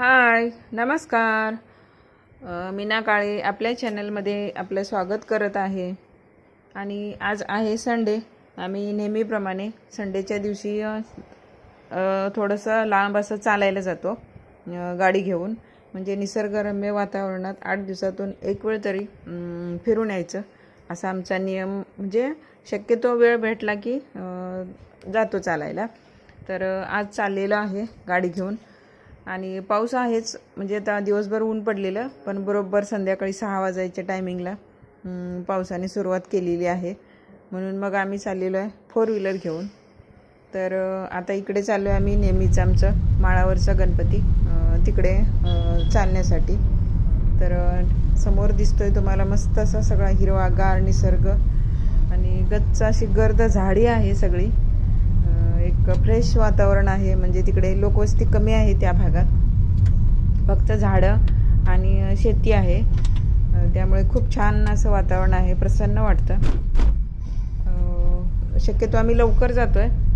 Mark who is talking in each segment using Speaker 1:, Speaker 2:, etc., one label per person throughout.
Speaker 1: हाय नमस्कार. मीना काळे आपल्या चॅनलमध्ये आपलं स्वागत करत आहे. आणि आज आहे संडे. आम्ही नेहमीप्रमाणे संडेच्या दिवशी थोडंसं लांब असं चालायला जातो गाडी घेऊन. म्हणजे निसर्गरम्य वातावरणात आठ दिवसातून एक वेळ तरी फिरून यायचं. असा आमचा नियम म्हणजे शक्यतो वेळ भेटला की जातो चालायला. तर आज चाललेलं आहे गाडी घेऊन. आणि पाऊस आहेच. म्हणजे आता दिवसभर ऊन पडलेलं पण बरोबर संध्याकाळी सहा वाजायच्या टायमिंगला पावसाने सुरुवात केलेली आहे. म्हणून मग आम्ही चाललेलो आहे फोर व्हीलर घेऊन. तर आता इकडे चाललो आहे आम्ही नेहमीच आमचं माळावरचा गणपती तिकडे चालण्यासाठी. तर समोर समोर दिसतोय तुम्हाला मस्त असा सगळा हिरवागार निसर्ग आणि गच्च अशी गर्द झाडी आहे सगळी. एक फ्रेश वातावरण आहे. म्हणजे तिकडे लोकवस्ती कमी आहे त्या भागात. फक्त झाडं आणि शेती आहे. त्यामुळे खूप छान असं वातावरण आहे. प्रसन्न वाटतं. शक्यतो आम्ही लवकर जातो आहे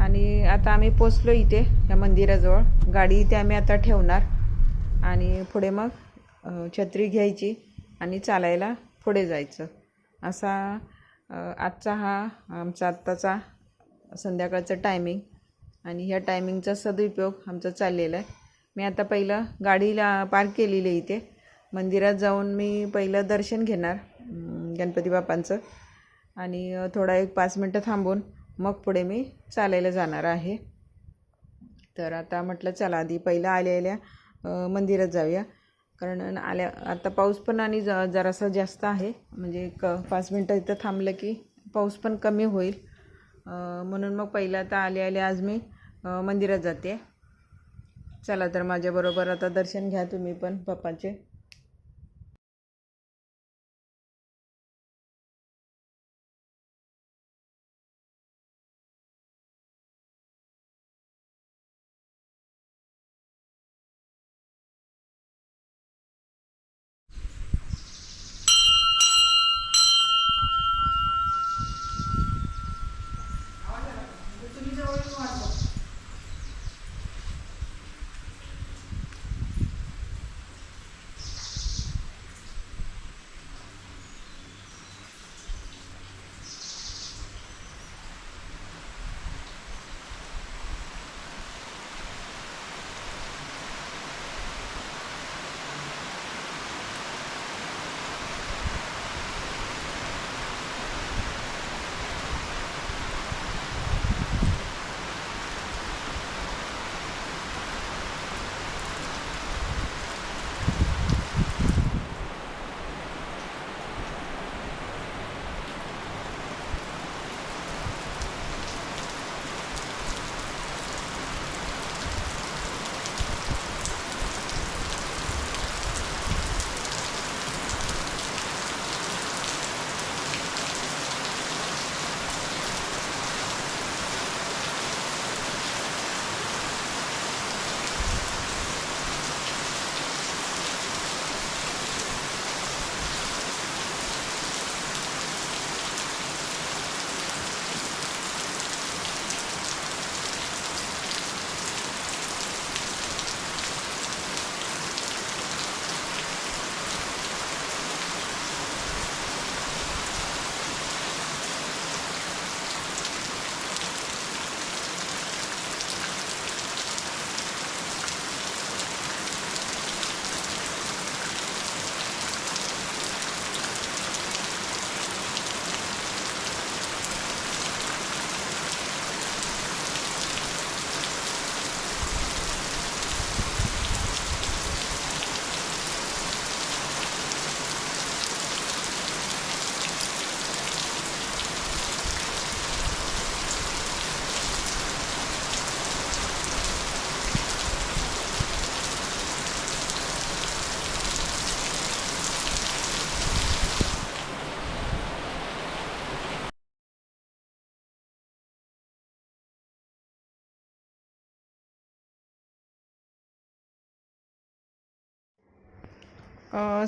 Speaker 1: आणि आता आम्ही पोचलो इथे या मंदिराजवळ. गाडी इथे आम्ही आता ठेवणार. आणि पुढे मग छत्री घ्यायची आणि चालायला पुढे जायचं. असा आजचा हा आमचा आत्ताचा संध्याकाळचं टायमिंग आणि ह्या टायमिंगचा सदुपयोग आमचा चाललेला आहे. मी आता पहिलं गाडीला पार्क केलेली आहे इथे. मंदिरात जाऊन मी पहिलं दर्शन घेणार गणपती बाप्पांचं. आणि थोडा एक पाच मिनटं थांबून मग पुढे मी चालायला जाणार आहे. तर आता म्हटलं चला आधी पहिलं आल्या आल्या मंदिरात जाऊया. कारण आल्या आता पाऊस पण आणि ज जरासा जास्त आहे. म्हणजे क पाच मिनटं इथं थांबलं की पाऊस पण कमी होईल. म्हणून मग पहिलं आता आले आले आज मी मंदिरात जाते. चला तर माझ्याबरोबर आता दर्शन घ्या तुम्ही पण पप्पाचे.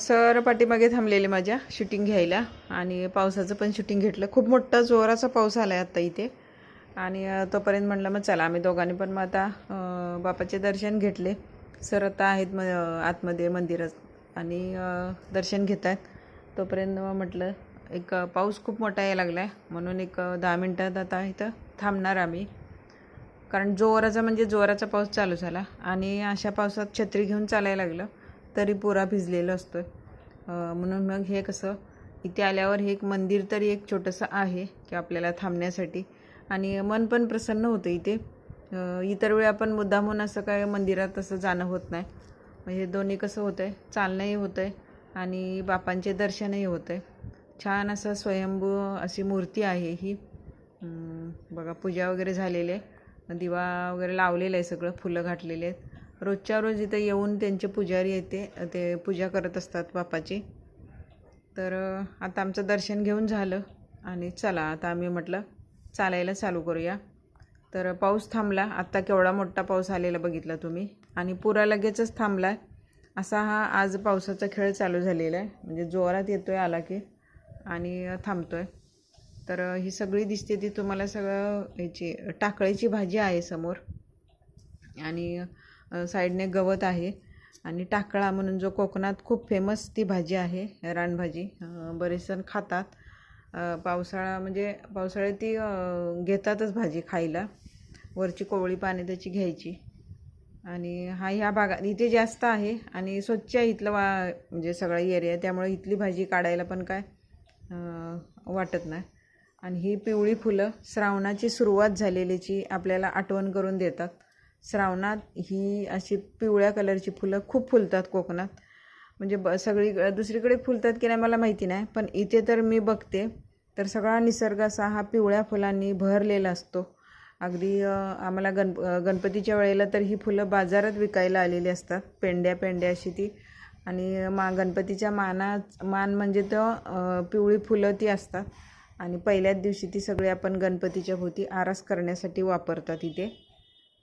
Speaker 1: सर पाठीमागे थांबलेले माझ्या शूटिंग घ्यायला आणि पावसाचं पण शूटिंग घेतलं. खूप मोठा जोराचा पाऊस आला आहे आत्ता इथे. आणि तोपर्यंत म्हटलं मग चला आम्ही दोघांनी पण मग आता बापाचे दर्शन घेतले. सर आता आहेत म आतमध्ये मंदिरात आणि दर्शन घेत आहेत तोपर्यंत मग म्हटलं एक पाऊस खूप मोठा यायला लागला आहे म्हणून एक दहा मिनटात आता इथं थांबणार आम्ही. कारण जोराचा म्हणजे जोराचा पाऊस चालू झाला. आणि अशा पावसात छत्री घेऊन चालायला लागलं. तरी पोरा भिजलेला असतो म्हणून मग हे कसं इथे आल्यावर हे एक मंदिर तरी एक छोटंसं आहे की आपल्याला थांबण्यासाठी. आणि मन पण प्रसन्न होतं इथे. इतर वेळी आपण मुद्दामून असं काय मंदिरात असं जाणं होत नाही. हे दोन्ही कसं होतं आहे चालणंही होतं आहे आणि बापांचे दर्शनही होतं आहे छान असं स्वयंभू अशी मूर्ती आहे ही. बघा पूजा वगैरे झालेली आहे. दिवा वगैरे लावलेला आहे सगळं फुलं घातलेले आहेत. रोजच्या रोज इथं येऊन त्यांचे पुजारी येते ते पूजा करत असतात बापाची. तर आता आमचं दर्शन घेऊन झालं आणि चला आता आम्ही म्हटलं चालायला चालू करूया. तर पाऊस थांबला. आत्ता केवढा मोठा पाऊस आलेला बघितला तुम्ही. आणि पुरा लगेचच थांबला असा हा आज पावसाचा खेळ चालू झालेला आहे. म्हणजे जोरात येतो आहे आला की आणि थांबतो आहे तर ही सगळी दिसते ती तुम्हाला सगळं याची टाकळीची भाजी आहे समोर. आणि साईडने गवत आहे आणि टाकळा म्हणून जो कोकणात खूप फेमस ती भाजी आहे रानभाजी. बरेच जण खातात. पावसाळा म्हणजे पावसाळ्यात ती घेतातच भाजी खायला. वरची कोवळी पाने त्याची घ्यायची. आणि हा ह्या भागात इथे जास्त आहे आणि स्वच्छ आहे इथलं वा म्हणजे सगळा एरिया त्यामुळे इथली भाजी काढायला पण काय वाटत नाही. आणि ही पिवळी फुलं श्रावणाची सुरुवात झालेल्याची आपल्याला आठवण करून देतात. श्रावणात ही अशी पिवळ्या कलरची फुलं खूप फुलतात कोकणात. म्हणजे ब सगळी दुसरीकडे फुलतात की नाही मला माहिती नाही पण इथे तर मी बघते. तर सगळा निसर्ग असा हा पिवळ्या फुलांनी भरलेला असतो. अगदी आम्हाला गण गणपतीच्या वेळेला तर ही फुलं बाजारात विकायला आलेली असतात पेंड्या पेंड्या अशी ती. आणि मा गणपतीच्या माना मान म्हणजे तर पिवळी फुलं ती असतात. आणि पहिल्याच दिवशी ती सगळी आपण गणपतीच्या भोवती आरास करण्यासाठी वापरतात इथे.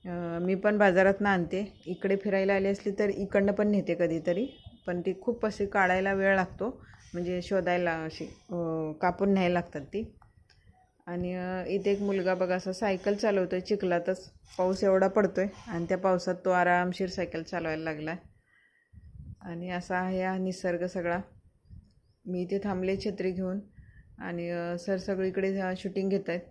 Speaker 1: मी पण बाजारातनं आणते. इकडे फिरायला आली असली तर इकडनं पण नेते कधीतरी. पण ती खूप अशी काढायला वेळ लागतो. म्हणजे शोधायला अशी कापून न्यायला लागतात ती. आणि इथे एक मुलगा बघा असा सायकल चालवतो आहे चिखलातच पाऊस एवढा पडतो आहे आणि त्या पावसात तो आरामशीर सायकल चालवायला लागला आणि असा आहे हा निसर्ग सगळा. मी इथे थांबले छत्री घेऊन. आणि सर सगळीकडे शूटिंग घेत आहेत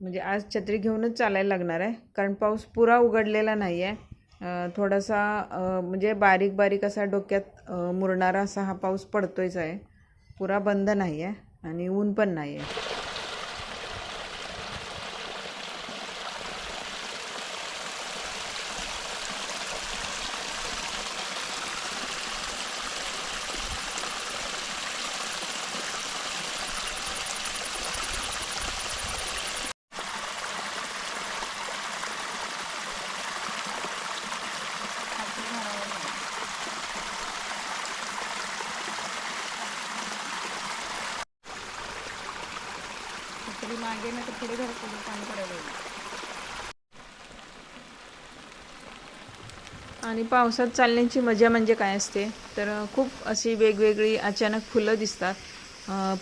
Speaker 1: म्हणजे आज छत्री घेऊनच चालायला लागणार आहे. कारण पाऊस पुरा उघडलेला नाही आहे थोडासा म्हणजे बारीक बारीक असा डोक्यात मुरणारा असा हा पाऊस पडतोयच आहे. पुरा बंद नाही आहे आणि ऊन पण नाही आहे छत्री नाही तर पुढे घर पाणी पडायला आणि पावसात चालण्याची मजा म्हणजे काय असते? तर खूप अशी वेगवेगळी अचानक फुलं दिसतात.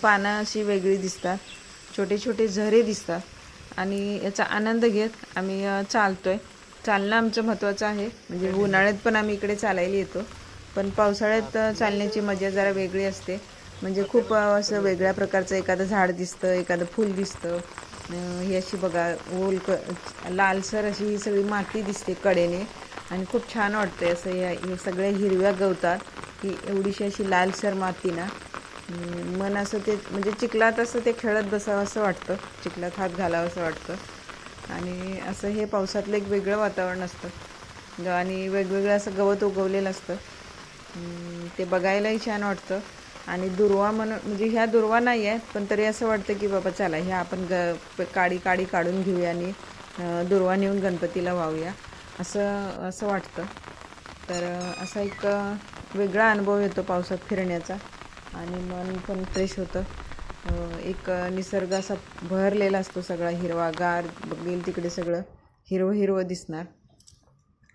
Speaker 1: पानं अशी वेगळी दिसतात. छोटे छोटे झरे दिसतात. आणि याचा आनंद घेत आम्ही चालतो आहे चालणं आमचं महत्त्वाचं आहे. म्हणजे उन्हाळ्यात पण आम्ही इकडे चालायला येतो. पण पावसाळ्यात चालण्याची मजा जरा वेगळी असते. म्हणजे खूप असं वेगळ्या प्रकारचं एखादं झाड दिसतं एखादं फूल दिसतं. ही अशी बघा ओल क लालसर अशी ही सगळी माती दिसते कडेने. आणि खूप छान वाटते असं या हे सगळ्या हिरव्या गवतात. ही एवढीशी अशी लालसर माती ना. मन असं ते म्हणजे चिखलात असं ते खेळत बसावं असं वाटतं. चिखलात हात घालावं असं वाटतं. आणि असं हे पावसातलं एक वेगळं वातावरण असतं. आणि वेगवेगळं असं गवत उगवलेलं असतं. ते बघायलाही छान वाटतं. आणि दुर्वा म्हणून म्हणजे ह्या दुर्वा नाही आहे पण तरी असं वाटतं की बाबा चला ह्या आपण ग काडी काडी काढून घेऊया आणि दुर्वा नेऊन गणपतीला वाहूया. असं असं वाटतं. तर असा एक वेगळा अनुभव येतो पावसात फिरण्याचा. आणि मन पण फ्रेश होतं. एक निसर्ग असा भरलेला असतो सगळा हिरवागार बघेल तिकडे सगळं. हिरवं हिरवं दिसणार.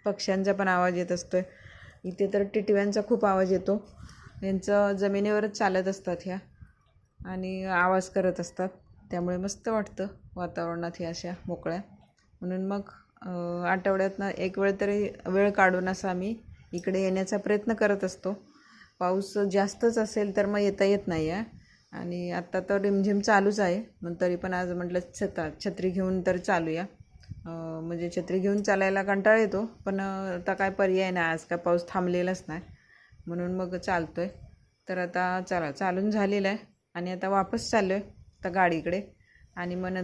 Speaker 1: पक्ष्यांचा पण आवाज येत असतो इथे तर टिटव्यांचा खूप आवाज येतो. यांचं जमिनीवरच चालत असतात ह्या आणि आवाज करत असतात. त्यामुळे मस्त वाटतं वातावरणात ह्या अशा मोकळ्या. म्हणून मग आठवड्यातनं एक वेळ तरी वेळ काढून असा आम्ही इकडे येण्याचा प्रयत्न करत असतो. पाऊस जास्तच असेल तर मग येता येत नाही आहे. आणि आत्ता तर रिमझिम चालूच आहे. मग तरी पण आज म्हटलं छता छत्री घेऊन तर चालूया. म्हणजे छत्री घेऊन चालायला कंटाळा येतो. पण आता काय पर्याय नाही. आज काय पाऊस थांबलेलाच नाही. म्हणून मग चालतो आहे तर आता चला चालून झालेलं आहे. आणि आता वापस चाललो आहे आता गाडीकडे. आणि मग नंतर